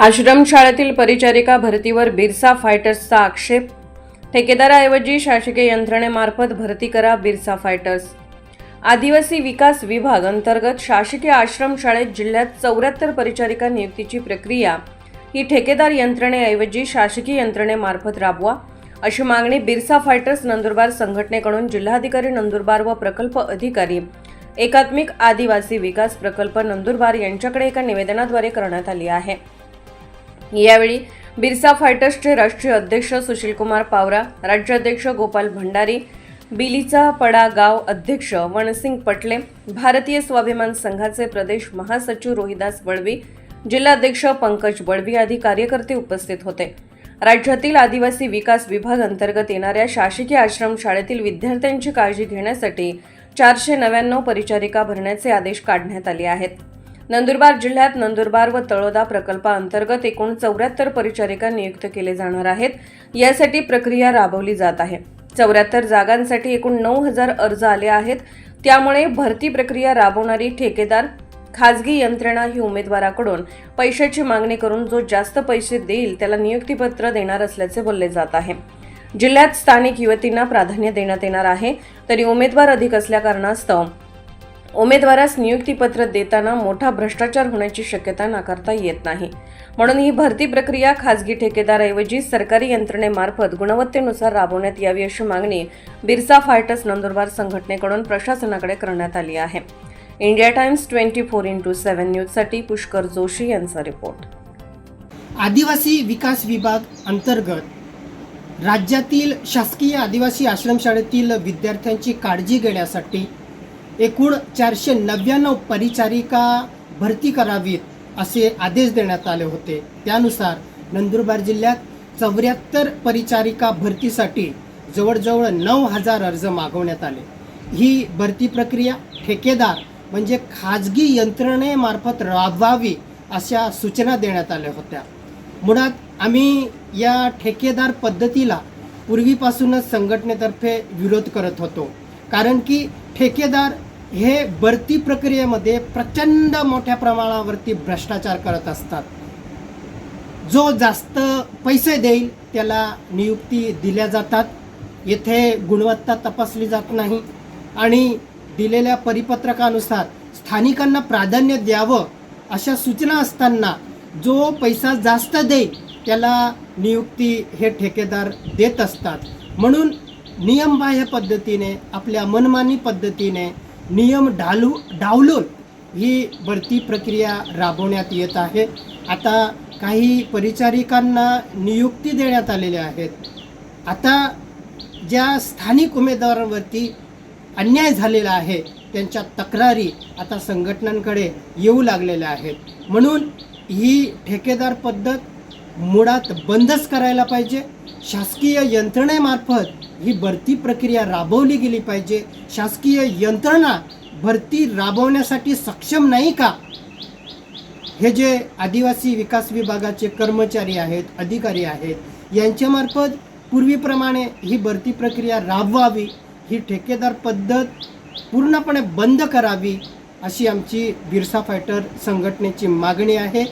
आश्रमशाळेतील परिचारिका भरतीवर बिरसा फायटर्सचा आक्षेप. ठेकेदाराऐवजी शासकीय यंत्रणेमार्फत भरती करा बिरसा फायटर्स. आदिवासी विकास विभाग अंतर्गत शासकीय आश्रमशाळेत जिल्ह्यात चौऱ्याहत्तर परिचारिका नियुक्तीची प्रक्रिया. ही ठेकेदार यंत्रणेऐवजी शासकीय यंत्रणेमार्फत राबवा अशी मागणी बिरसा फायटर्स नंदुरबार संघटनेकडून जिल्हाधिकारी नंदुरबार व प्रकल्प अधिकारी एकात्मिक आदिवासी विकास प्रकल्प नंदुरबार यांच्याकडे एका निवेदनाद्वारे करण्यात आली आहे. यावेळी बिरसा फायटर्सचे राष्ट्रीय अध्यक्ष सुशीलकुमार पावरा राज्याध्यक्ष गोपाल भंडारी बिलीचा पडा गाव अध्यक्ष वणसिंग पटले भारतीय स्वाभिमान संघाचे प्रदेश महासचिव रोहिदास बळवी जिल्हाध्यक्ष पंकज बळवी आदी कार्यकर्ते उपस्थित होते. राज्यातील आदिवासी विकास विभाग अंतर्गत येणाऱ्या शासकीय आश्रमशाळेतील विद्यार्थ्यांची काळजी घेण्यासाठी चारशे नव्याण्णव परिचारिका भरण्याचे आदेश काढण्यात आले आहेत. नंदुरबार जिल्ह्यात नंदुरबार व तळोदा प्रकल्पाअंतर्गत एकूण चौऱ्याहत्तर परिचारिका नियुक्त केले जाणार आहेत. यासाठी प्रक्रिया राबवली जात आहे. चौऱ्याहत्तर जागांसाठी एकूण नऊ हजार अर्ज आले आहेत. त्यामुळे भरती प्रक्रिया राबवणारी ठेकेदार खाजगी यंत्रणा ही उमेदवाराकडून पैशाची मागणी करून जो जास्त पैसे देईल त्याला नियुक्तीपत्र देणार असल्याचे बोलले जात आहे. जिल्ह्यात स्थानिक युवतींना प्राधान्य देण्यात येणार आहे. तरी उमेदवार अधिक असल्याकारणास्तव उमेदवारास नियुक्तीपत्र देताना मोठा भ्रष्टाचार होण्याची शक्यता नाकारता येत नाही. म्हणून ही भरती प्रक्रिया खासगी ठेकेदाराऐवजी सरकारी यंत्रणेमार्फत गुणवत्तेनुसार राबवण्यात यावी अशी मागणी बिरसा फायटर्स नंदुरबार संघटनेकडून प्रशासनाकडे करण्यात आली आहे. India Times twenty four into seven न्यूजसाठी पुष्कर जोशी यांचा रिपोर्ट. आदिवासी विकास विभाग अंतर्गत राज्यातील शासकीय आदिवासी आश्रमशाळेतील विद्यार्थ्यांची काळजी घेण्यासाठी एकूण चारशे नव्याण्णव परिचारिका भरती करावीत असे आदेश देण्यात आले होते. त्यानुसार नंदुरबार जिल्ह्यात चौऱ्याहत्तर परिचारिका भरतीसाठी जवळजवळ नऊ हजार अर्ज मागवण्यात आले. ही भरती प्रक्रिया ठेकेदार म्हणजे खाजगी यंत्रणेमार्फत राबवावी अशा सूचना देण्यात आल्या होत्या. मुळात आम्ही या ठेकेदार पद्धतीला पूर्वीपासूनच संघटनेतर्फे विरोध करत होतो. कारण की ठेकेदार हे भरती प्रक्रियेमध्ये प्रचंड मोठ्या प्रमाणावरती भ्रष्टाचार करत असतात. जो जास्त पैसे देईल त्याला नियुक्ती दिल्या जातात. येथे गुणवत्ता तपासली जात नाही आणि दिलेल्या परिपत्रकानुसार स्थानिकांना प्राधान्य द्यावं अशा सूचना असताना जो पैसा जास्त देईल त्याला नियुक्ती हे ठेकेदार देत असतात. म्हणून नियमबाह्य पद्धतीने आपल्या मनमानी पद्धतीने नियम ढालू डावलून ही भरती प्रक्रिया राबवण्यात येत आहे. आता काही परिचारिकांना नियुक्ती देण्यात आलेल्या आहेत. आता ज्या स्थानिक उमेदवारांवरती अन्याय झालेला आहे त्यांच्या तक्रारी आता संघटनांकडे येऊ लागलेल्या आहेत. म्हणून ही ठेकेदार पद्धत मुळात बंदच करायला पाहिजे. शासकीय यंत्रणेमार्फत ही भरती प्रक्रिया राबवली गेली पाहिजे. शासकीय यंत्रणा भरती राबवण्यासाठी सक्षम नाही का? हे जे आदिवासी विकास विभागाचे कर्मचारी आहेत अधिकारी आहेत यांच्यामार्फत पूर्वीप्रमाणे ही भरती प्रक्रिया राबवावी ही ठेकेदार पद्धत पूर्णपणे बंद करावी अशी आमची बिरसा फायटर संघटनेची मागणी आहे.